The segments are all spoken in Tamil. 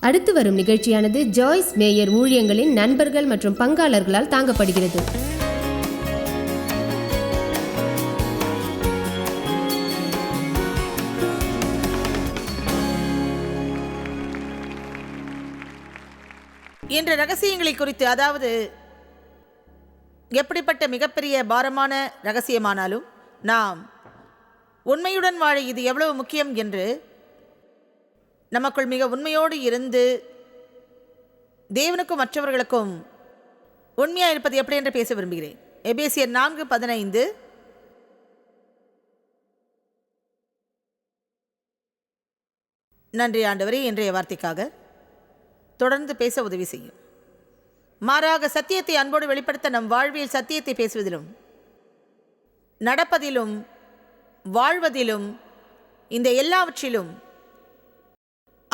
அடுத்து வரும் நிகழ்ச்சியானது ஜாய்ஸ் மேயர் ஊழியங்களின் நண்பர்கள் மற்றும் பங்காளர்களால் தாங்கப்படுகிறது. என்ற ரகசியங்களை குறித்து அதாவது எப்படிப்பட்ட மிகப்பெரிய பாரமான ரகசியமானாலும் நாம் உண்மையுடன் வாழ இது எவ்வளவு முக்கியம் என்று நமக்குள் மிக உண்மையோடு இருந்து தேவனுக்கும் மற்றவர்களுக்கும் உண்மையாக இருப்பது எப்படி என்று பேச விரும்புகிறேன். எபேசியர் நான்கு பதினைந்து. நன்றி ஆண்டவரே இன்றைய வார்த்தைக்காக தொடர்ந்து பேச உதவி செய்யும். மாறாக சத்தியத்தை அன்போடு வெளிப்படுத்த நம் வாழ்வில் சத்தியத்தை பேசுவதிலும் நடப்பதிலும் வாழ்வதிலும் இந்த எல்லாவற்றிலும்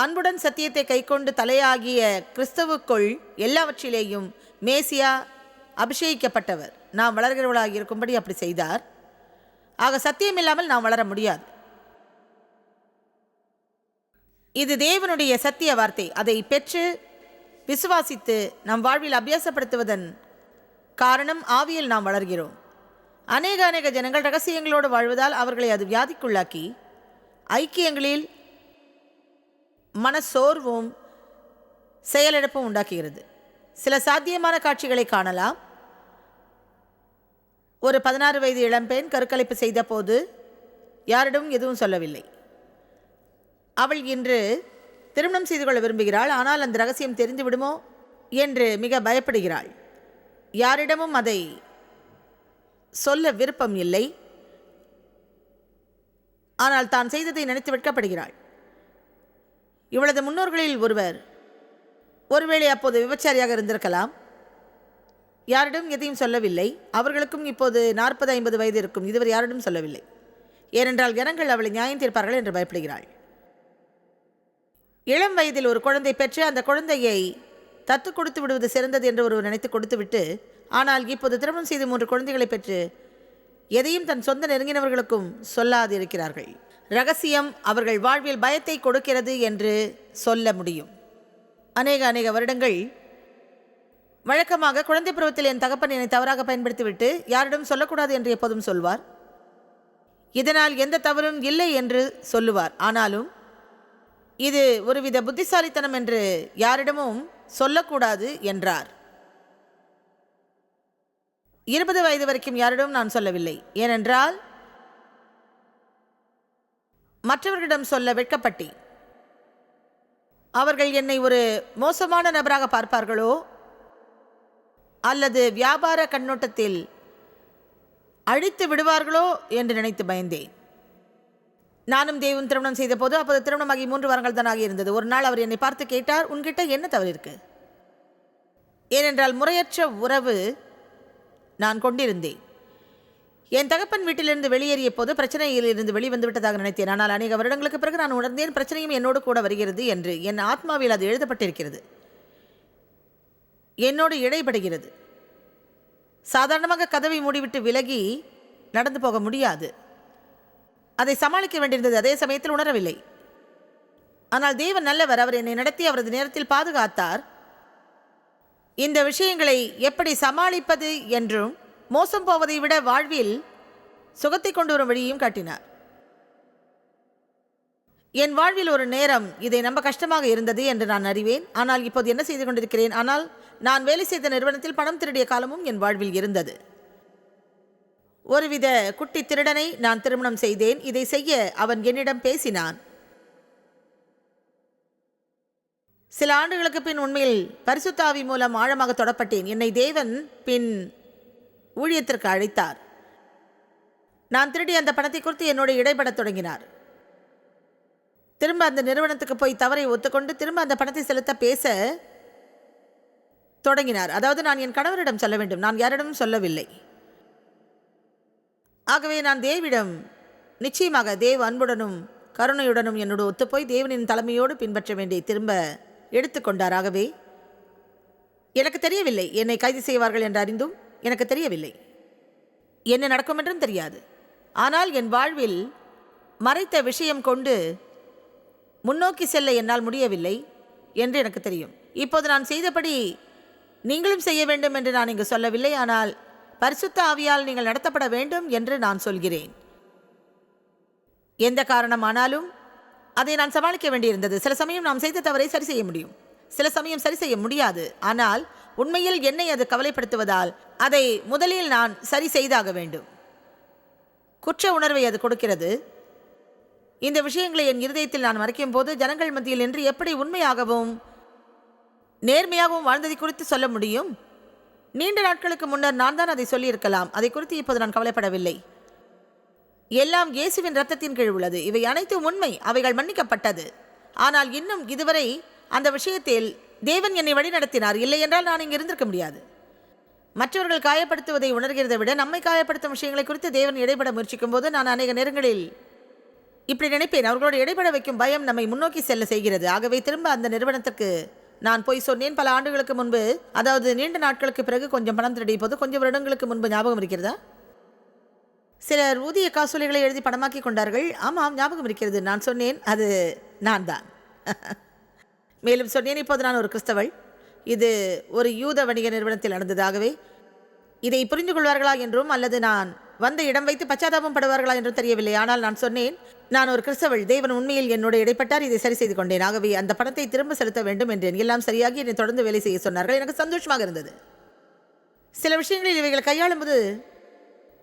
அன்புடன் சத்தியத்தை கைக்கொண்டு தலையாகிய கிறிஸ்தவுக்குள் எல்லாவற்றிலேயும் மேசியா அபிஷேகிக்கப்பட்டவர். நாம் வளர்கிறவர்களாக இருக்கும்படி அப்படி செய்தார். ஆக சத்தியம் இல்லாமல் நாம் வளர முடியாது. இது தேவனுடைய சத்திய வார்த்தை. அதை பெற்று விசுவாசித்து நம் வாழ்வில் அபியாசப்படுத்துவதன் காரணம் ஆவியில் நாம் வளர்கிறோம். அநேக அநேக ஜனங்கள் ரகசியங்களோடு வாழ்வதால் அவர்களை அது வியாதிக்குள்ளாக்கி ஐக்கியங்களில் மனசோர்வும் செயலிழப்பும் உண்டாக்குகிறது. சில சாத்தியமான காட்சிகளை காணலாம். ஒரு பதினாறு வயது இளம்பெண் கருக்கலைப்பு செய்த போது யாரிடமும் எதுவும் சொல்லவில்லை. அவள் இன்று திருமணம் செய்து கொள்ள விரும்புகிறாள். ஆனால் அந்த ரகசியம் தெரிந்துவிடுமோ என்று மிக பயப்படுகிறாள். யாரிடமும் அதை சொல்ல விருப்பம் இல்லை. ஆனால் தான் செய்ததை நினைத்து வெட்கப்படுகிறாள். இவளது முன்னோர்களில் ஒருவர். ஒருவேளை அப்போது விபச்சாரியாக இருந்திருக்கலாம். யாரிடம் எதையும் சொல்லவில்லை. அவர்களுக்கும் இப்போது நாற்பது ஐம்பது வயது இருக்கும். இதுவரை யாரிடம் சொல்லவில்லை. ஏனென்றால் ஜனங்கள் அவளை நியாயம் தீர்ப்பார்கள் என்று பயப்படுகிறாள். இளம் வயதில் ஒரு குழந்தை பெற்று அந்த குழந்தையை தத்து கொடுத்து விடுவது சிறந்தது என்று ஒருவர் நினைத்து கொடுத்துவிட்டு ஆனால் இப்போது திருமணம் செய்து மூன்று குழந்தைகளை பெற்று எதையும் தன் சொந்த நெருங்கினவர்களுக்கும் சொல்லாது இருக்கிறார்கள் ரகசியம் அவர்கள் வாழ்வில் பயத்தை கொடுக்கிறது என்று சொல்ல முடியும். அநேக அநேக வருடங்கள் வழக்கமாக குழந்தை பருவத்தில் என் தகப்பன் என்னை தவறாக பயன்படுத்திவிட்டு யாரிடம் சொல்லக்கூடாது என்று எப்போதும் சொல்வார். இதனால் எந்த தவறும் இல்லை என்று சொல்லுவார். ஆனாலும் இது ஒருவித புத்திசாலித்தனம் என்று யாரிடமும் சொல்லக்கூடாது என்றார். இருபது வயது வரைக்கும் யாரிடமும் நான் சொல்லவில்லை. ஏனென்றால் மற்றவர்களிடம் சொல்ல வெட்கப்பட்டேன். அவர்கள் என்னை ஒரு மோசமான நபராக பார்ப்பார்களோ? அல்லது வியாபார கண்ணோட்டத்தில் அழித்து விடுவார்களோ? என்று நினைத்து பயந்தேன். நானும் தேவன் திருமணம் செய்த போது அப்போது திருமணமாகி மூன்று வாரங்கள் தான் ஆகியிருந்தது ஒரு நாள் அவர் என்னை பார்த்து கேட்டார் உன்கிட்ட என்ன தவறு இருக்கு? ஏனென்றால் முறையற்ற உறவு நான் கொண்டிருந்தேன். என் தகப்பன் வீட்டிலிருந்து வெளியேறிய போது பிரச்சனையில் இருந்து வெளிவந்து விட்டதாக நினைத்தேன். ஆனால் அநேக வருடங்களுக்கு பிறகு நான் உணர்ந்தேன் பிரச்சனையும் என்னோடு கூட வருகிறது என்று. என் ஆத்மாவில் அது எழுதப்பட்டிருக்கிறது. என்னோடு இடைப்படுகிறது சாதாரணமாக கதவை மூடிவிட்டு விலகி நடந்து போக முடியாது. அதை சமாளிக்க வேண்டியிருந்தது அதே சமயத்தில் உணரவில்லை. ஆனால் தேவன் நல்லவர் அவர் என்னை நடத்தி அவரது நேரத்தில் பாதுகாத்தார். இந்த விஷயங்களை எப்படி சமாளிப்பது என்றும் மோசம் போவதை விட வாழ்வில் சுகத்தை கொண்டு வரும் வழியையும் காட்டினார். என் வாழ்வில் ஒரு நேரம் இதை நம்ப கஷ்டமாக இருந்தது என்று நான் அறிவேன். ஆனால் இப்போது என்ன செய்து கொண்டிருக்கிறேன்? ஆனால் நான் வேலை செய்த நிறுவனத்தில் பணம் திருடிய காலமும் என் வாழ்வில் இருந்தது. ஒருவித குட்டி திருடனை நான் திருமணம் செய்தேன். இதை செய்ய அவன் என்னிடம் பேசினான். சில ஆண்டுகளுக்கு பின் உண்மையில் பரிசுத்தாவி மூலம் ஆழமாக தொடப்பட்டேன். என்னை தேவன் பின் ஊழியத்திற்கு அழைத்தார். நான் திருடி அந்த பணத்தை குறித்து என்னோடு இடைப்படத் தொடங்கினார். திரும்ப அந்த நிறுவனத்துக்கு போய் தவறை ஒத்துக்கொண்டு திரும்ப அந்த பணத்தை செலுத்த பேச தொடங்கினார். அதாவது நான் என் கணவரிடம் சொல்ல வேண்டும். நான் யாரிடமும் சொல்லவில்லை. ஆகவே நான் தேவிடம் நிச்சயமாக தேவ் அன்புடனும் கருணையுடனும் என்னோடு ஒத்துப்போய் தேவனின் தலைமையோடு பின்பற்ற வேண்டிய திரும்ப எடுத்துக்கொண்டார். ஆகவே எனக்கு தெரியவில்லை. என்னை கைது செய்வார்கள் என்று அறிந்தும் எனக்கு தெரியவில்லை. என்ன நடக்கும் என்றும் தெரியாது. ஆனால் என் வாழ்வில் மறைத்த விஷயம் கொண்டு முன்னோக்கி செல்ல என்னால் முடியவில்லை என்று எனக்கு தெரியும். இப்போது நான் செய்தபடி நீங்களும் செய்ய வேண்டும் என்று நான் இங்கு சொல்லவில்லை. ஆனால் பரிசுத்த ஆவியால் நீங்கள் நடத்தப்பட வேண்டும் என்று நான் சொல்கிறேன். எந்த காரணமானாலும் அதை நான் சமாளிக்க வேண்டியிருந்தது. சில சமயம் நாம் செய்த தவறை சரி செய்ய முடியும். சில சமயம் சரி செய்ய முடியாது. ஆனால் உண்மையில் என்னை அது கவலைப்படுத்துவதால் அதை முதலில் நான் சரி செய்தாக வேண்டும். குற்ற உணர்வை அது கொடுக்கிறது. இந்த விஷயங்களை என் இருதயத்தில் நான் மறைக்கும் போது ஜனங்கள் மத்தியில் நின்று எப்படி உண்மையாகவும் நேர்மையாகவும் வாழ்ந்ததை குறித்து சொல்ல முடியும்? நீண்ட நாட்களுக்கு முன்னர் நான் தான் அதை சொல்லியிருக்கலாம். அதை குறித்து இப்போது நான் கவலைப்படவில்லை. எல்லாம் இயேசுவின் ரத்தத்தின் கீழ் உள்ளது. இவை அனைத்தும் உண்மை. அவைகள் மன்னிக்கப்பட்டது. ஆனால் இன்னும் இதுவரை அந்த விஷயத்தில் தேவன் என்னை வழிநடத்தினார். இல்லை என்றால் நான் இங்கே இருந்திருக்க முடியாது. மற்றவர்கள் காயப்படுத்துவதை உணர்கிறதை விட நம்மை காயப்படுத்தும் விஷயங்களை குறித்து தேவன் இடைபட முயற்சிக்கும் போது நான் அநேக நேரங்களில் இப்படி நினைப்பேன். அவர்களோடு இடைபட வைக்கும் பயம் நம்மை முன்னோக்கி செல்ல செய்கிறது. ஆகவே திரும்ப அந்த நிறுவனத்துக்கு நான் போய் சொன்னேன். பல ஆண்டுகளுக்கு முன்பு அதாவது நீண்ட நாட்களுக்கு பிறகு கொஞ்சம் பணம் திருடிய போது கொஞ்சம் வருடங்களுக்கு முன்பு ஞாபகம் இருக்கிறதா? சிலர் ஊதிய காசோலைகளை எழுதி பணமாக்கி கொண்டார்கள். ஆமாம் ஞாபகம் இருக்கிறது. நான் சொன்னேன் அது நான் தான். மேலும் சொன்னேன் இப்போது நான் ஒரு கிறிஸ்தவள். இது ஒரு யூத வணிக நிறுவனத்தில் நடந்ததாகவே. இதை புரிந்து கொள்வார்களா என்றும் அல்லது நான் வந்த இடம் வைத்து பச்சாதாபம் படுவார்களா என்றும் தெரியவில்லை. ஆனால் நான் சொன்னேன் நான் ஒரு கிறிஸ்தவள் தேவன் உண்மையில் என்னோட இடைப்பட்டார் இதை சரி செய்து கொண்டேன். ஆகவே அந்த பணத்தை திரும்ப செலுத்த வேண்டும் என்றேன். எல்லாம் சரியாகி என்னை தொடர்ந்து வேலை செய்ய சொன்னார்கள். எனக்கு சந்தோஷமாக இருந்தது. சில விஷயங்களில் இவைகள் கையாளும்போது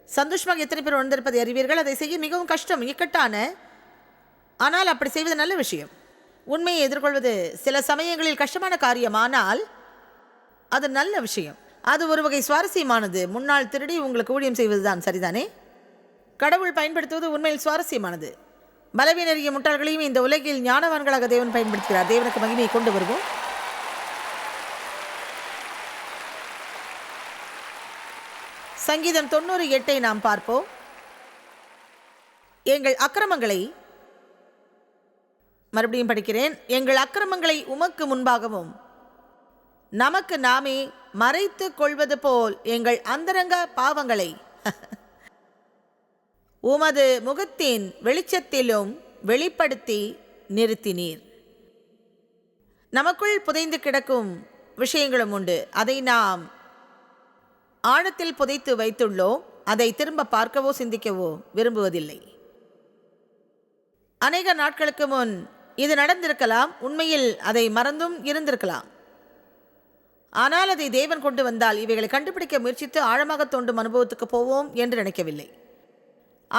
சந்தோஷமாக எத்தனை பேர் உணர்ந்திருப்பதை அறிவீர்கள். அதை செய்ய மிகவும் கஷ்டம் இக்கட்டான. ஆனால் அப்படி செய்வது நல்ல விஷயம். உண்மையை எதிர்கொள்வது சில சமயங்களில் கஷ்டமான காரியமானால் அது நல்ல விஷயம். அது ஒரு வகை சுவாரஸ்யமானது. முன்னாள் திருடி உங்களுக்கு ஊழியம் செய்வதுதான் சரிதானே? கடவுள் பயன்படுத்துவது உண்மையில் சுவாரஸ்யமானது. பலவீனறிய முட்டாள்களையும் இந்த உலகில் ஞானவான்களாக தேவன் பயன்படுத்துகிறார். தேவனுக்கு மகிமையை கொண்டு வருவோம். சங்கீதம் தொண்ணூறு எட்டை நாம் பார்ப்போம். எங்கள் அக்கிரமங்களை மறுபடியும் படிக்கிறேன். எங்கள் அக்கிரமங்களை உமக்கு முன்பாகவும் நமக்கு நாமே மறைத்து கொள்வது போல் எங்கள் அந்தரங்க பாவங்களை உமது முகத்தின் வெளிச்சத்திலும் வெளிப்படுத்தி நிறுத்தினீர். நமக்குள் புதைந்து கிடக்கும் விஷயங்களும் உண்டு. அதை நாம் ஆழத்தில் புதைத்து வைத்துள்ளோம் அதை திரும்ப பார்க்கவோ சிந்திக்கவோ விரும்புவதில்லை. அநேக நாட்களுக்கு முன் இது நடந்திருக்கலாம். உண்மையில் அதை மறந்தும் இருந்திருக்கலாம். ஆனால் அதை தேவன் கொண்டு வந்தால் இவைகளை கண்டுபிடிக்க முயற்சித்து ஆழமாக தோண்டும் அனுபவத்துக்கு போவோம் என்று நினைக்கவில்லை.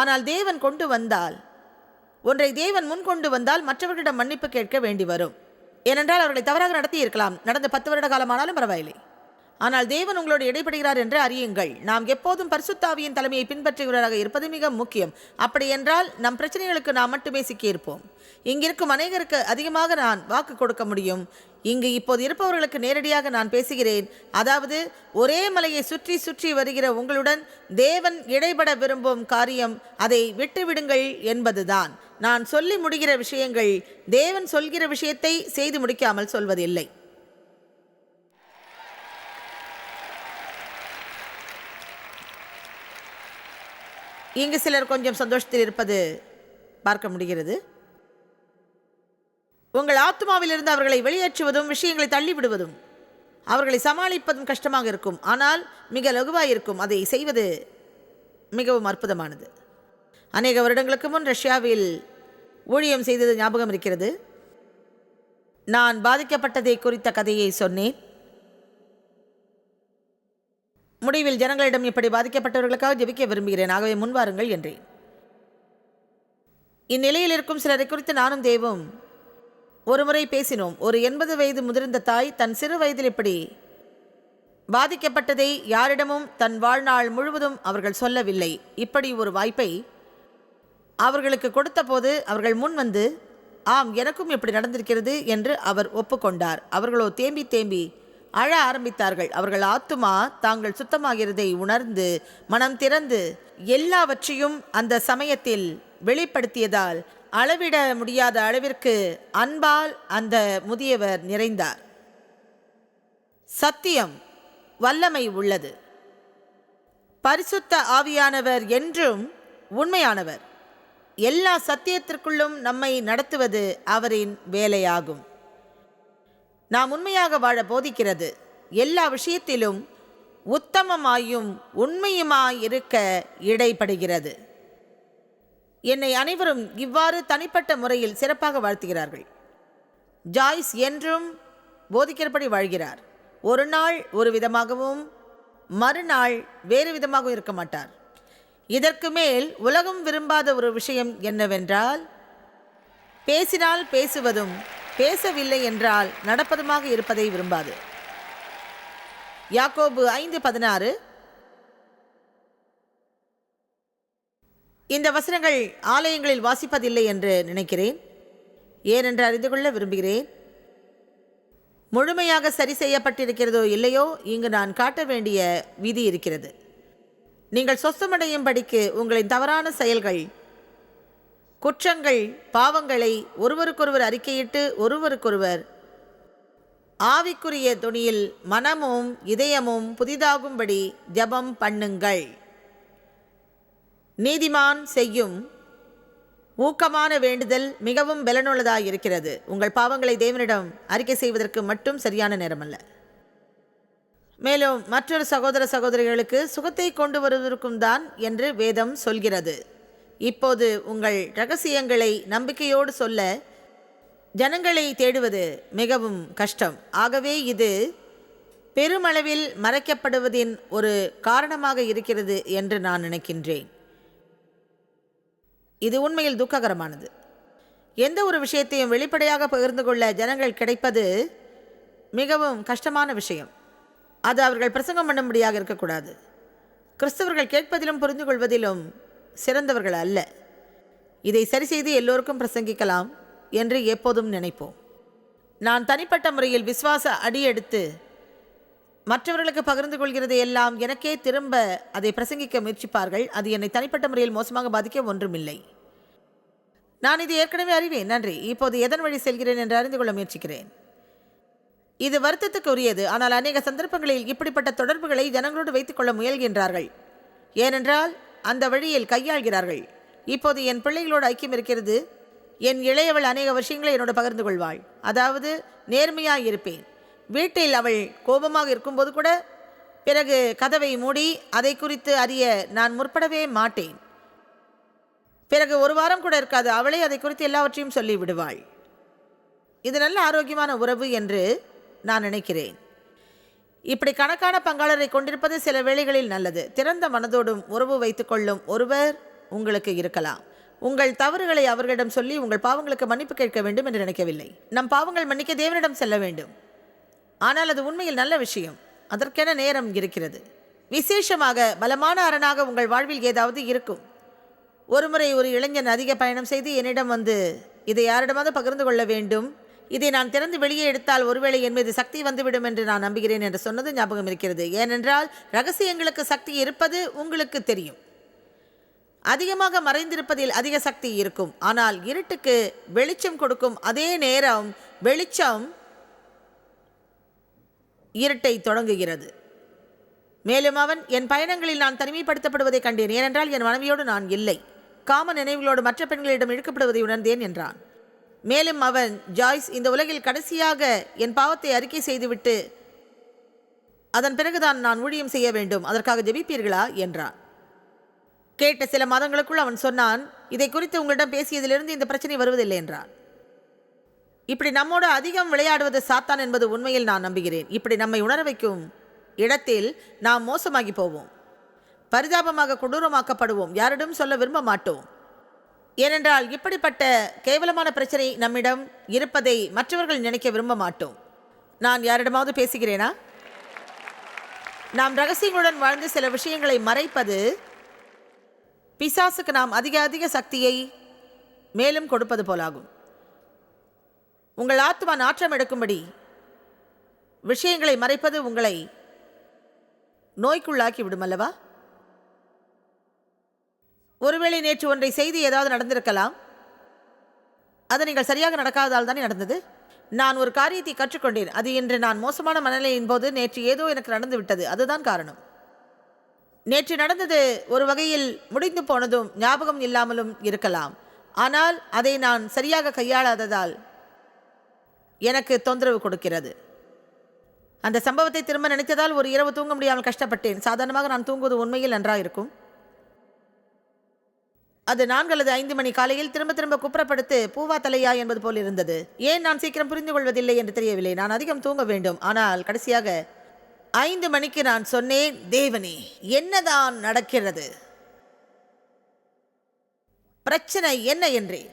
ஆனால் தேவன் கொண்டு வந்தால் ஒன்றை தேவன் முன் கொண்டு வந்தால் மற்றவர்களிடம் மன்னிப்பு கேட்க வேண்டி வரும். ஏனென்றால் அவர்களை தவறாக நடத்தி இருக்கலாம் நடந்த பத்து வருட காலமானாலும் பரவாயில்லை. ஆனால் தேவன் உங்களோடு இடைப்படுகிறார் என்று அறியுங்கள். நாம் எப்போதும் பரிசுத்தாவியின் தலைமையை பின்பற்றுகிறவராக இருப்பது மிக முக்கியம். அப்படி என்றால் நம் பிரச்சனைகளுக்கு நாம் மட்டுமே சிக்கியிருப்போம். இங்கிருக்கும் அநேகருக்கு அதிகமாக நான் வாக்கு கொடுக்க முடியும். இங்கு இப்போது இருப்பவர்களுக்கு நேரடியாக நான் பேசுகிறேன். அதாவது ஒரே மலையை சுற்றி சுற்றி வருகிற உங்களுடன் தேவன் இடைபட விரும்பும் காரியம் அதை விட்டுவிடுங்கள் என்பதுதான். நான் சொல்லி முடிகிற விஷயங்கள் தேவன் சொல்கிற விஷயத்தை செய்து முடிக்காமல் சொல்வதில்லை. இங்கு சிலர் கொஞ்சம் சந்தோஷத்தில் இருப்பது பார்க்க முடிகிறது. உங்கள் ஆத்மாவிலிருந்து அவர்களை வெளியேற்றுவதும் விஷயங்களை தள்ளிவிடுவதும் அவர்களை சமாளிப்பதும் கஷ்டமாக இருக்கும். ஆனால் மிக லகுவாக இருக்கும் அதை செய்வது மிகவும் அற்புதமானது. அநேக வருடங்களுக்கு முன் ரஷ்யாவில் ஊழியம் செய்தது ஞாபகம் இருக்கிறது. நான் பாதிக்கப்பட்டதை குறித்த கதையை சொன்னேன். முடிவில் ஜனங்களிடம் இப்படி பாதிக்கப்பட்டவர்களுக்காக ஜெபிக்க விரும்புகிறேன். ஆகவே முன்வாருங்கள் என்றேன். இந்நிலையில் இருக்கும் சிலரை குறித்து நானும் தேவும் ஒருமுறை பேசினோம். ஒரு எண்பது வயது முதிர்ந்த தாய் தன் சிறு வயதில் இப்படி பாதிக்கப்பட்டதை யாரிடமும் தன் வாழ்நாள் முழுவதும் அவர்கள் சொல்லவில்லை. இப்படி ஒரு வாய்ப்பை அவர்களுக்கு கொடுத்தபோது அவர்கள் முன் வந்து ஆம் எனக்கும் இப்படி நடந்திருக்கிறது என்று அவர் ஒப்புக்கொண்டார். அவர்களோ தேம்பி தேம்பி அழ ஆரம்பித்தார்கள். அவர்கள் ஆத்துமா தாங்கள் சுத்தமாகிறதை உணர்ந்து மனம் திறந்து எல்லாவற்றையும் அந்த சமயத்தில் வெளிப்படுத்தியதால் அளவிட முடியாத அளவிற்கு அன்பால் அந்த முதியவர் நிறைந்தார். சத்தியம் வல்லமை உள்ளது. பரிசுத்த ஆவியானவர் என்றும் உண்மையானவர். எல்லா சத்தியத்திற்குள்ளும் நம்மை நடத்துவது அவரின் வேலையாகும். நாம் உண்மையாக வாழ போதிக்கிறது. எல்லா விஷயத்திலும் உத்தமமாயும் உண்மையுமாய் இருக்க இடைப்படுகிறது. என்னை அனைவரும் இவ்வாறு தனிப்பட்ட முறையில் சிறப்பாக வாழ்த்துகிறார்கள். ஜாய்ஸ் என்றும் போதிக்கிறபடி வாழ்கிறார். ஒரு நாள் ஒரு விதமாகவும் மறுநாள் வேறு விதமாகவும் இருக்க மாட்டார். இதற்கு மேல் உலகம் விரும்பாத ஒரு விஷயம் என்னவென்றால் பேசினால் பேசுவதும் பேசவில்லை என்றால் நடப்பதுமாக இருப்பதை விரும்பாது. யாக்கோபு ஐந்து பதினாறு. இந்த வசனங்கள் ஆலயங்களில் வாசிப்பதில்லை என்று நினைக்கிறேன். ஏனென்று அறிந்து கொள்ள விரும்புகிறேன். முழுமையாக சரி செய்யப்பட்டிருக்கிறதோ இல்லையோ இங்கு நான் காட்ட வேண்டிய விதி இருக்கிறது. நீங்கள் சொத்தமடையும் படிக்கு உங்களின் தவறான செயல்கள் குற்றங்கள் பாவங்களை ஒருவருக்கொருவர் அறிக்கையிட்டு ஒருவருக்கொருவர். ஆவிக்குரிய துணியில் மனமும் இதயமும் புதிதாகும்படி ஜெபம் பண்ணுங்கள். நீதிமான் செய்யும் ஊக்கமான வேண்டுதல் மிகவும் பலனுள்ளதாக இருக்கிறது உங்கள் பாவங்களை தேவனிடம் அறிக்கை செய்வதற்கு மட்டும் சரியான நேரமல்ல. மேலும் மற்றொரு சகோதர சகோதரிகளுக்கு சுகத்தை கொண்டு வருவதற்கும் தான் என்று வேதம் சொல்கிறது. இப்போது உங்கள் ரகசியங்களை நம்பிக்கையோடு சொல்ல ஜனங்களை தேடுவது மிகவும் கஷ்டம். ஆகவே இது பெருமளவில் மறைக்கப்படுவதின் ஒரு காரணமாக இருக்கிறது என்று நான் நினைக்கின்றேன். இது உண்மையில் துக்ககரமானது. எந்த ஒரு விஷயத்தையும் வெளிப்படையாக பகிர்ந்து கொள்ள ஜனங்கள் கிடைப்பது மிகவும் கஷ்டமான விஷயம். அது அவர்கள் பிரசங்கம் பண்ணும்படியாக இருக்கக்கூடாது. கிறிஸ்தவர்கள் கேட்பதிலும் புரிந்து கொள்வதிலும் சிறந்தவர்கள் அல்ல. இதை சரி செய்து எல்லோருக்கும் பிரசங்கிக்கலாம் என்று எப்போதும் நினைப்போம். நான் தனிப்பட்ட முறையில் விசுவாச அடியெடுத்து மற்றவர்களுக்கு பகிர்ந்து கொள்கிறது எல்லாம் எனக்கே திரும்ப அதை பிரசங்கிக்க முயற்சிப்பார்கள். அது என்னை தனிப்பட்ட முறையில் மோசமாக பாதிக்க ஒன்றுமில்லை. நான் இது ஏற்கனவே அறிவேன். நன்றி. இப்போது எதன் வழி செல்கிறேன் என்று அறிந்து கொள்ள முயற்சிக்கிறேன். இது வருத்தத்துக்கு உரியது ஆனால் அநேக சந்தர்ப்பங்களில் இப்படிப்பட்ட தொடர்புகளை ஜனங்களோடு வைத்துக்கொள்ள முயல்கின்றார்கள். ஏனென்றால் அந்த வழியில் கையாள்கிறார்கள். இப்போது என் பிள்ளைகளோடு ஐக்கியம் இருக்கிறது. என் இளையவள் அநேக விஷயங்களை என்னோட பகிர்ந்து கொள்வாள். அதாவது நேர்மையாக இருப்பேன். வீட்டில் அவள் கோபமாக இருக்கும்போது கூட பிறகு கதவை மூடி அதை குறித்து அறிய நான் முற்படவே மாட்டேன். பிறகு ஒரு வாரம் கூட இருக்காது அவளே அதை குறித்து எல்லாவற்றையும் சொல்லி விடுவாள். இது நல்ல ஆரோக்கியமான உறவு என்று நான் நினைக்கிறேன். இப்படி கணக்கான பங்காளரை கொண்டிருப்பது சில வேளைகளில் நல்லது. திறந்த மனதோடும் உறவு வைத்துக்கொள்ளும் ஒருவர் உங்களுக்கு இருக்கலாம். உங்கள் தவறுகளை அவர்களிடம் சொல்லி உங்கள் பாவங்களுக்கு மன்னிப்பு கேட்க வேண்டும் என்று நினைக்கவில்லை. நம் பாவங்கள் மன்னிக்க தேவனிடம் செல்ல வேண்டும். ஆனால் அது உண்மையில் நல்ல விஷயம். அதற்கென நேரம் இருக்கிறது. விசேஷமாக பலமான அரணாக உங்கள் வாழ்வில் ஏதாவது இருக்கும். ஒருமுறை ஒரு இளைஞன் அதிக பயணம் செய்து என்னிடம் வந்து இதை யாரிடமாவது பகிர்ந்து கொள்ள வேண்டும். இதை நான் திறந்து வெளியே எடுத்தால் ஒருவேளை என் மீது சக்தி வந்துவிடும் என்று நான் நம்புகிறேன் என்று சொன்னது ஞாபகம் இருக்கிறது. ஏனென்றால் ரகசியங்களுக்கு சக்தி இருப்பது உங்களுக்கு தெரியும். அதிகமாக மறைந்திருப்பதில் அதிக சக்தி இருக்கும். ஆனால் இருட்டுக்கு வெளிச்சம் கொடுக்கும் அதே நேரம் வெளிச்சம் இருட்டை தொடங்குகிறது. மேலும் அவன் என் பயணங்களில் நான் தனிமைப்படுத்தப்படுவதை கண்டேன். ஏனென்றால் என் மனைவியோடு நான் இல்லை. காம நினைவுகளோடு மற்ற பெண்களிடம் இழுக்கப்படுவதை உணர்ந்தேன் என்றான். மேலும் அவன் ஜாய்ஸ் இந்த உலகில் கடைசியாக என் பாவத்தை அறிக்கை செய்துவிட்டு அதன் பிறகுதான் நான் ஊழியம் செய்ய வேண்டும். அதற்காக ஜெபிப்பீர்களா? என்றான். கேட்ட சில மாதங்களுக்குள் அவன் சொன்னான் இதை குறித்து உங்களிடம் பேசியதிலிருந்து இந்த பிரச்சனை வருவதில்லை என்றான். இப்படி நம்மோடு அதிகம் விளையாடுவது சாத்தான் என்பது உண்மையில் நான் நம்புகிறேன். இப்படி நம்மை உணர வைக்கும் இடத்தில் நாம் மோசமாகி போவோம். பரிதாபமாக கொடூரமாக்கப்படுவோம். யாரிடம் சொல்ல விரும்ப மாட்டோம். ஏனென்றால் இப்படிப்பட்ட கேவலமான பிரச்சனை நம்மிடம் இருப்பதை மற்றவர்கள் நினைக்க விரும்ப மாட்டோம். நான் யாரிடமாவது பேசுகிறேனா? நாம் ரகசியங்களுடன் வாழ்ந்து சில விஷயங்களை மறைப்பது பிசாசுக்கு நாம் அதிக அதிக சக்தியை மேலும் கொடுப்பது போலாகும். உங்கள் ஆத்மா நாற்றம் எடுக்கும்படி விஷயங்களை மறைப்பது உங்களை நோய்க்குள்ளாக்கி விடுமல்லவா ஒருவேளை நேற்று ஒன்றை செய்து ஏதாவது நடந்திருக்கலாம்? அது நீங்கள் சரியாக நடக்காததால் தானே நடந்தது? நான் ஒரு காரியத்தை கற்றுக்கொண்டேன். அது இன்று நான் மோசமான மனநிலையின் போது நேற்று ஏதோ எனக்கு நடந்து விட்டது. அதுதான் காரணம். நேற்று நடந்தது ஒரு வகையில் முடிந்து போனதும் ஞாபகம் இல்லாமலும் இருக்கலாம். ஆனால் அதை நான் சரியாக கையாளாததால் எனக்கு தொந்தரவு கொடுக்கிறது. அந்த சம்பவத்தை திரும்ப நினைத்ததால் ஒரு இரவு தூங்க முடியாமல் கஷ்டப்பட்டேன். சாதாரணமாக நான் தூங்குவது உண்மையில் நன்றாக இருக்கும் அது நான்கு அல்லது ஐந்து மணி காலையில் திரும்ப திரும்ப குப்புறப்படுத்து பூவா தலையா என்பது போல் இருந்தது. ஏன் நான் சீக்கிரம் புரிந்து கொள்வதில்லை என்று தெரியவில்லை. நான் அதிகம் தூங்க வேண்டும். ஆனால் கடைசியாக ஐந்து மணிக்கு நான் சொன்னேன் தேவனே என்னதான் நடக்கிறது? பிரச்சனை என்ன என்றேன்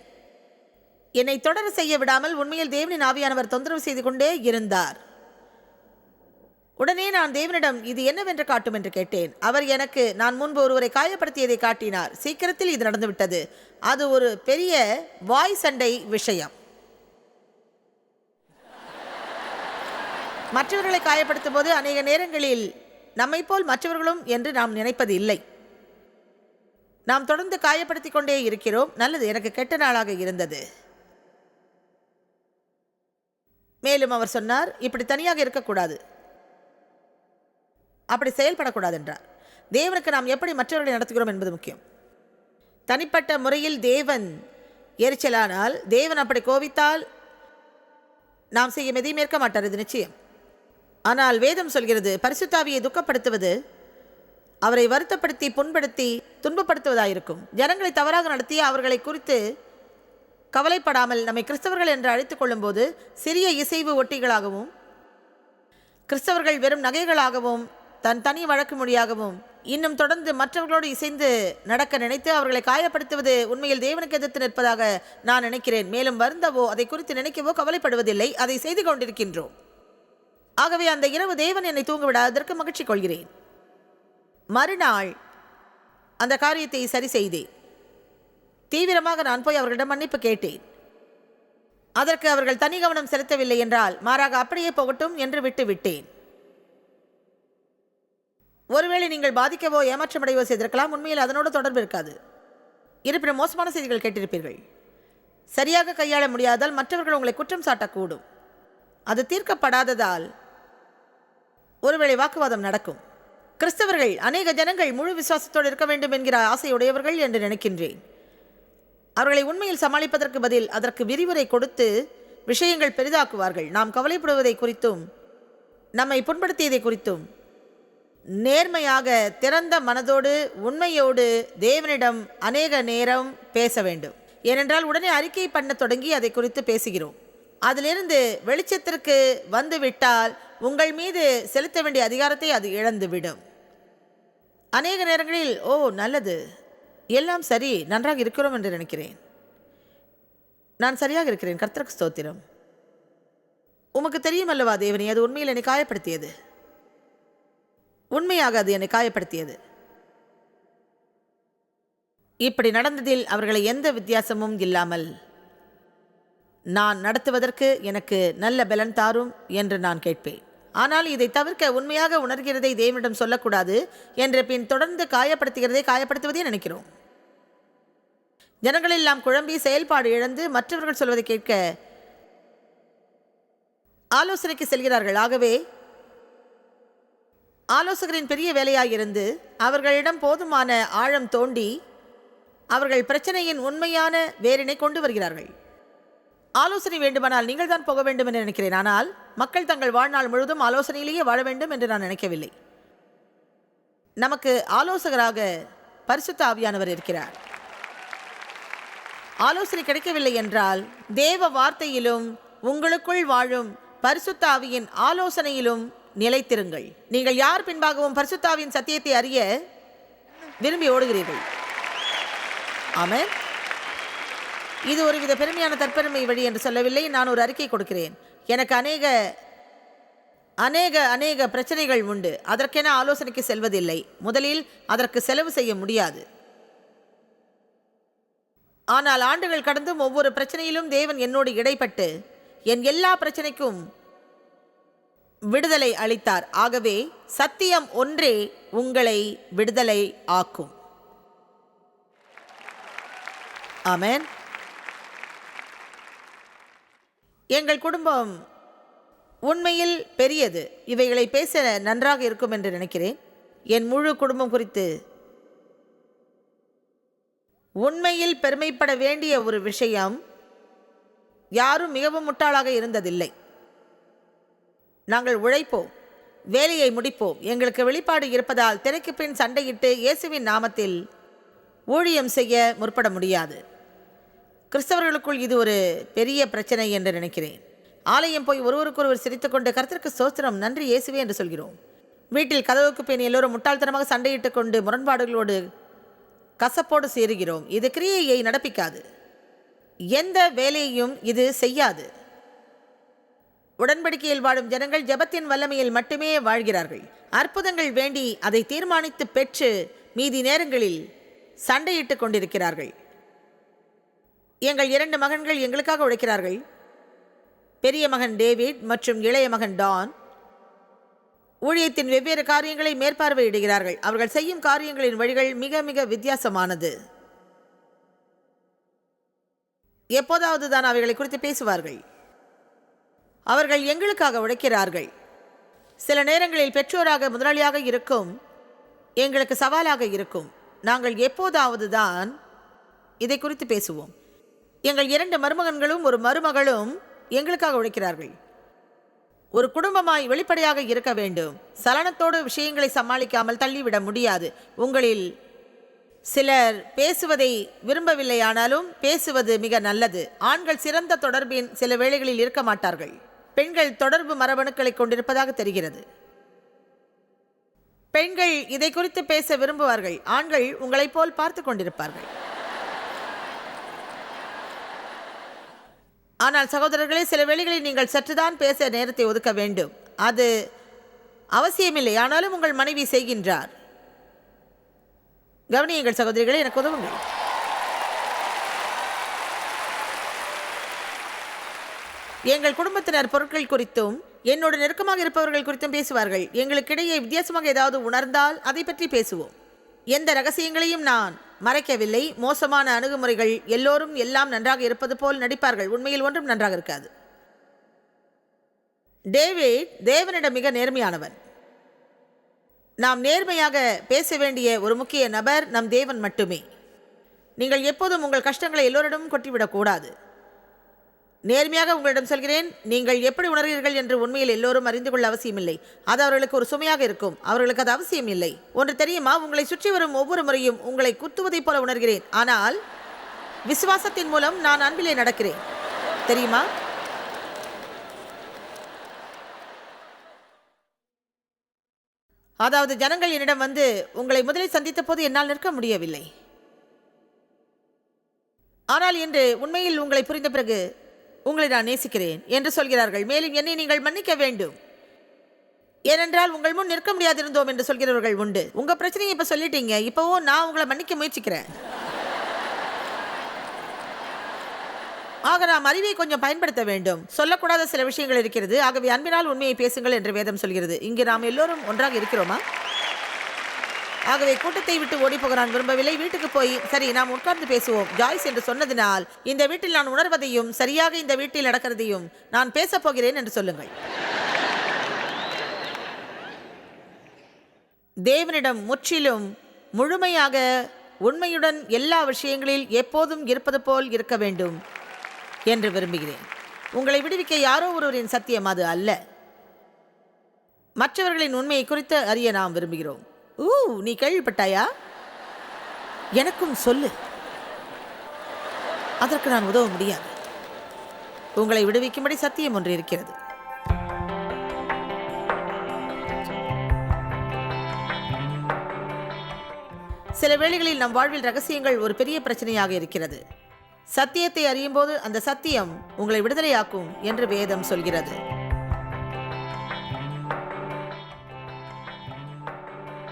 என்னை தொடர செய்ய விடாமல் உண்மையில் தேவனின் ஆவியானவர் தொந்தரவு செய்து கொண்டே இருந்தார். உடனே நான் தேவனிடம் இது என்னவென்று காட்டும்? என்று கேட்டேன். அவர் எனக்கு நான் முன்பு ஒருவரை காயப்படுத்தியதை காட்டினார். சீக்கிரத்தில் இது நடந்துவிட்டது. அது ஒரு பெரிய வாய் சண்டை விஷயம். மற்றவர்களை காயப்படுத்தும் போது அநேக நேரங்களில் நம்மை போல் மற்றவர்களும் என்று நாம் நினைப்பது இல்லை. நாம் தொடர்ந்து காயப்படுத்திக் கொண்டே இருக்கிறோம். நல்லது எனக்கு கெட்ட நாளாக இருந்தது. மேலும் அவர் சொன்னார் இப்படி தனியாக இருக்கக்கூடாது. அப்படி செயல்படக்கூடாது என்றார் தேவனுக்கு நாம் எப்படி மற்றவர்களை நடத்துகிறோம் என்பது முக்கியம். தனிப்பட்ட முறையில் தேவன் எரிச்சலானால் தேவன் அப்படி கோவித்தால் நாம் செய்யும் எதையும் ஏற்க மாட்டார் இது நிச்சயம். ஆனால் வேதம் சொல்கிறது பரிசுத்தாவியை துக்கப்படுத்துவது அவரை வருத்தப்படுத்தி புண்படுத்தி துன்பப்படுத்துவதாயிருக்கும். ஜனங்களை தவறாக நடத்தி அவர்களை குறித்து கவலைப்படாமல் நம்மை கிறிஸ்தவர்கள் என்று அழைத்துக் கொள்ளும்போது சிறிய இசைவு ஒட்டிகளாகவும் கிறிஸ்தவர்கள் வெறும் நகைகளாகவும் தன் தனி வழக்கு மொழியாகவும் இன்னும் தொடர்ந்து மற்றவர்களோடு இசைந்து நடக்க நினைத்து அவர்களை காயப்படுத்துவது உண்மையில் தேவனுக்கு எதிர்த்து நிற்பதாக நான் நினைக்கிறேன். மேலும் வருந்தவோ அதை குறித்து நினைக்கவோ கவலைப்படுவதில்லை. அதை செய்து கொண்டிருக்கின்றோம். ஆகவே அந்த இரவு தேவன் என்னை தூங்கவிடாததற்கு மகிழ்ச்சி கொள்கிறேன். மறுநாள் அந்த காரியத்தை சரி செய்தேன். தீவிரமாக நான் போய் அவர்களிடம் மன்னிப்பு கேட்டேன். அதற்கு அவர்கள் தனி கவனம் செலுத்தவில்லை என்றால் மாறாக அப்படியே போகட்டும் என்று விட்டு விட்டேன். ஒருவேளை நீங்கள் பாதிக்கவோ ஏமாற்றமடைவோ செய்திருக்கலாம். உண்மையில் அதனோடு தொடர்பு இருக்காது. இருப்பினும் மோசமான செய்திகள் கேட்டிருப்பீர்கள். சரியாக கையாள முடியாதால் மற்றவர்கள் உங்களை குற்றம் சாட்டக்கூடும். அது தீர்க்கப்படாததால் ஒருவேளை வாக்குவாதம் நடக்கும். கிறிஸ்தவர்கள் அநேக ஜனங்கள் முழு விசுவாசத்தோடு இருக்க வேண்டும் என்கிற ஆசையுடையவர்கள் என்று நினைக்கின்றேன். அவர்களை உண்மையில் சமாளிப்பதற்கு பதில் அதற்கு விரிவுரை கொடுத்து விஷயங்கள் பெரிதாக்குவார்கள். நாம் கவலைப்படுவதை குறித்தும் நம்மை புண்படுத்தியதை குறித்தும் நேர்மையாக திறந்த மனதோடு உண்மையோடு தேவனிடம் அநேக நேரம் பேச வேண்டும். ஏனென்றால் உடனே அறிக்கை பண்ண தொடங்கி அதை குறித்து பேசுகிறோம். அதிலிருந்து வெளிச்சத்திற்கு வந்துவிட்டால் உங்கள் மீது செலுத்த வேண்டிய அதிகாரத்தை அது இழந்துவிடும். அநேக நேரங்களில் ஓ நல்லது. எல்லாம் சரி. நன்றாக இருக்கிறோம் என்று நினைக்கிறேன். நான் சரியாக இருக்கிறேன். கர்த்தருக்கு ஸ்தோத்திரம். உமக்கு தெரியும் அல்லவா தேவனி அது உண்மையில் என்னை காயப்படுத்தியது. உண்மையாக அது என்னை காயப்படுத்தியது. இப்படி நடந்ததில் அவர்களை எந்த வித்தியாசமும் இல்லாமல் நான் நடத்துவதற்கு எனக்கு நல்ல பலன் தாரும் என்று நான் கேட்பேன். ஆனால் இதை தவிர்க்க உண்மையாக உணர்கிறதை தேவனிடம் சொல்லக்கூடாது என்று பின் தொடர்ந்து காயப்படுத்துகிறதை காயப்படுத்துவதே நினைக்கிறோம். ஜனங்களெல்லாம் குழம்பி செயல்பாடு இழந்து மற்றவர்கள் சொல்வதை கேட்க ஆலோசனைக்கு செல்கிறார்கள். ஆகவே ஆலோசகரின் பெரிய வேலையாயிருந்து அவர்களிடம் போதுமான ஆழம் தோண்டி அவர்கள் பிரச்சனையின் உண்மையான வேரினை கொண்டு வருகிறார்கள். ஆலோசனை வேண்டுமானால் நீங்கள் தான் போக வேண்டும் என்று நினைக்கிறேன். ஆனால் மக்கள் தங்கள் வாழ்நாள் முழுவதும் ஆலோசனையிலேயே வாழ வேண்டும் என்று நான் நினைக்கவில்லை. நமக்கு ஆலோசகராக பரிசுத்த ஆவியானவர் இருக்கிறார். ஆலோசனை கிடைக்கவில்லை என்றால் தேவ வார்த்தையிலும் உங்களுக்குள் வாழும் பரிசுத்த ஆவியின் ஆலோசனையிலும் நிலைத்திருங்கள். நீங்கள் யார் பின்பாகவும் பரிசுத்தாவின் சத்தியத்தை அறிய விரும்பி ஓடுகிறீர்கள்? ஆமே இது ஒருவித பெருமையான தற்பெருமை வழி என்று சொல்லவில்லை. நான் ஒரு அறிக்கை கொடுக்கிறேன். எனக்கு அநேக அநேக அநேக பிரச்சனைகள் உண்டு. அதற்கென ஆலோசனைக்கு செல்வதில்லை. முதலில் அதற்கு செலவு செய்ய முடியாது. ஆனால் ஆண்டுகள் கடந்தும் ஒவ்வொரு பிரச்சனையிலும் தேவன் என்னோடு இடைப்பட்டு என் எல்லா பிரச்சனைக்கும் விடுதலை அளித்தார். ஆகவே சத்தியம் ஒன்றே உங்களை விடுதலை ஆக்கும். ஆமேன். எங்கள் குடும்பம் உண்மையில் பெரியது. இவைகளை பேச நன்றாக இருக்கும் என்று நினைக்கிறேன். என் முழு குடும்பம் குறித்து உண்மையில் பெருமைப்பட வேண்டிய ஒரு விஷயம் யாரும் மிகவும் முட்டாளாக இருந்ததில்லை. நாங்கள் உழைப்போம் வேலையை முடிப்போம். எங்களுக்கு வெளிப்பாடு இருப்பதால் திரைக்கு பின் சண்டையிட்டு இயேசுவின் நாமத்தில் ஊழியம் செய்ய முற்பட முடியாது. கிறிஸ்தவர்களுக்குள் இது ஒரு பெரிய பிரச்சனை என்று நினைக்கிறேன். ஆலயம் போய் ஒருவருக்கொருவர் சிரித்துக்கொண்டு கருத்திற்கு சோத்திரம் நன்றி இயேசுவே என்று சொல்கிறோம். வீட்டில் கதவுக்கு பின் எல்லோரும் முட்டாள்தனமாக சண்டையிட்டு கொண்டு முரண்பாடுகளோடு கசப்போடு சேருகிறோம். இது கிரியையை நடப்பிக்காது. எந்த வேலையையும் இது செய்யாது. உடன்படிக்கையில் வாழும் ஜனங்கள் ஜெபத்தின் வல்லமையில் மட்டுமே வாழ்கிறார்கள். அற்புதங்கள் வேண்டி அதை தீர்மானித்து பெற்று மீதி நேரங்களில் சண்டையிட்டுக் கொண்டிருக்கிறார்கள். எங்கள் இரண்டு மகன்கள் எங்களுக்காக உழைக்கிறார்கள். பெரிய மகன் டேவிட் மற்றும் இளைய மகன் டான். ஊழியத்தின் வெவ்வேறு காரியங்களை மேற்பார்வையிடுகிறார்கள். அவர்கள் செய்யும் காரியங்களின் வழிகள் மிக மிக வித்தியாசமானது. எப்போதாவது தான் அவைகளை குறித்து பேசுவார்கள். அவர்கள் எங்களுக்காக உழைக்கிறார்கள். சில நேரங்களில் பெற்றோராக முதலாளியாக இருக்கும் எங்களுக்கு சவாலாக இருக்கும். நாங்கள் எப்போதாவது தான் இதை குறித்து பேசுவோம். எங்கள் இரண்டு மருமகன்களும் ஒரு மருமகளும் எங்களுக்காக உழைக்கிறார்கள். ஒரு குடும்பமாய் வெளிப்படையாக இருக்க வேண்டும். சலனத்தோடு விஷயங்களை சமாளிக்காமல் தள்ளிவிட முடியாது. உங்களில் சிலர் பேசுவதை விரும்பவில்லையானாலும் பேசுவது மிக நல்லது. ஆண்கள் சிறந்த தொடர்பின் சில வேளைகளில் இருக்க மாட்டார்கள். பெண்கள் தொடர்பு மரபணுக்களை கொண்டிருப்பதாக தெரிகிறது. பெண்கள் இதை குறித்து பேச விரும்புவார்கள். ஆண்கள் உங்களைப் போல் பார்த்து கொண்டிருப்பார்கள். ஆனால் சகோதரர்களே சில வேளைகளில் நீங்கள் சற்றுதான் பேச நேரத்தை ஒதுக்க வேண்டும். அது அவசியமில்லை. ஆனாலும் உங்கள் மனைவி செய்கின்றார். கவனியுங்கள் சகோதரிகளே எனக்கு உதவுங்கள். எங்கள் குடும்பத்தினர் பொருட்கள் குறித்தும் என்னோடு நெருக்கமாக இருப்பவர்கள் குறித்தும் பேசுவார்கள். எங்களுக்கிடையே வித்தியாசமாக ஏதாவது உணர்ந்தால் அதை பற்றி பேசுவோம். எந்த ரகசியங்களையும் நான் மறைக்கவில்லை. மோசமான அணுகுமுறைகள் எல்லோரும் எல்லாம் நன்றாக இருப்பது போல் நடிப்பார்கள். உண்மையில் ஒன்றும் நன்றாக இருக்காது. டேவிட் தேவனிடம் மிக நேர்மையானவன். நாம் நேர்மையாக பேச வேண்டிய ஒரு முக்கிய நபர் நம் தேவன் மட்டுமே. நீங்கள் எப்போதும் உங்கள் கஷ்டங்களை எல்லோரிடமும் கொட்டிவிடக்கூடாது நேர்மையாக உங்களிடம் சொல்கிறேன் நீங்கள் எப்படி உணர்கிறீர்கள் என்று உண்மையில் எல்லோரும் அறிந்து கொள்ள அவசியமில்லை. அது அவர்களுக்கு ஒரு சுமையாக இருக்கும். அவர்களுக்கு அது அவசியம் இல்லை ஒன்று தெரியுமா? உங்களை சுற்றி வரும் ஒவ்வொரு முறையும் உங்களை குத்துவதைப் போல உணர்கிறேன். ஆனால் விசுவாசத்தின் மூலம் நான் அன்பிலே நடக்கிறேன். தெரியுமா? அதாவது ஜனங்கள் என்னிடம் வந்து உங்களை முதலில் சந்தித்த போது என்னால் நிற்க முடியவில்லை. ஆனால் இன்று உண்மையில் உங்களை புரிந்த பிறகு உங்களை நான் நேசிக்கிறேன் என்று சொல்கிறார்கள். மேலும் என்னை நீங்கள் மன்னிக்க வேண்டும். ஏனென்றால் உங்கள் முன் நிற்க முடியாதிருந்தோம் என்று சொல்கிறவர்கள் உண்டு. உங்கள் பிரச்சனையை இப்போ சொல்லிட்டீங்க. இப்பவும் நான் உங்களை மன்னிக்க முயற்சிக்கிறேன். ஆக நாம் அறிவை கொஞ்சம் பயன்படுத்த வேண்டும். சொல்லக்கூடாத சில விஷயங்கள் இருக்கிறது. ஆகவே அன்பினால் உண்மையை பேசுங்கள் என்று வேதம் சொல்கிறது. இங்கு நாம் எல்லோரும் ஒன்றாக இருக்கிறோமா? ஆகவே கூட்டத்தை விட்டு ஓடி போக நான் விரும்பவில்லை. வீட்டுக்கு போய் சரி நாம் உட்கார்ந்து பேசுவோம். ஜாய்ஸ் என்று சொன்னதினால் இந்த வீட்டில் நான் உணர்வதையும் சரியாக இந்த வீட்டில் நடக்கிறதையும் நான் பேசப் போகிறேன் என்று சொல்லுங்கள். தேவனிடம் முற்றிலும் முழுமையாக உண்மையுடன் எல்லா விஷயங்களில் எப்போதும் இருப்பது போல் இருக்க வேண்டும் என்று விரும்புகிறேன். உங்களை விடுவிக்க யாரோ ஒருவரின் சத்தியம் அது அல்ல. மற்றவர்களின் உண்மையை குறித்து அறிய நாம் விரும்புகிறோம். ஊ நீ கேள்விப்பட்டாயா? எனக்கும் சொல்லு. அதற்கு நான் உதவ முடியாது. உங்களை விடுவிக்கும்படி சத்தியம் ஒன்று இருக்கிறது. சில வேளைகளில் நம் வாழ்வில் ரகசியங்கள் ஒரு பெரிய பிரச்சனையாக இருக்கிறது. சத்தியத்தை அறியும் போது அந்த சத்தியம் உங்களை விடுதலையாக்கும் என்று வேதம் சொல்கிறது.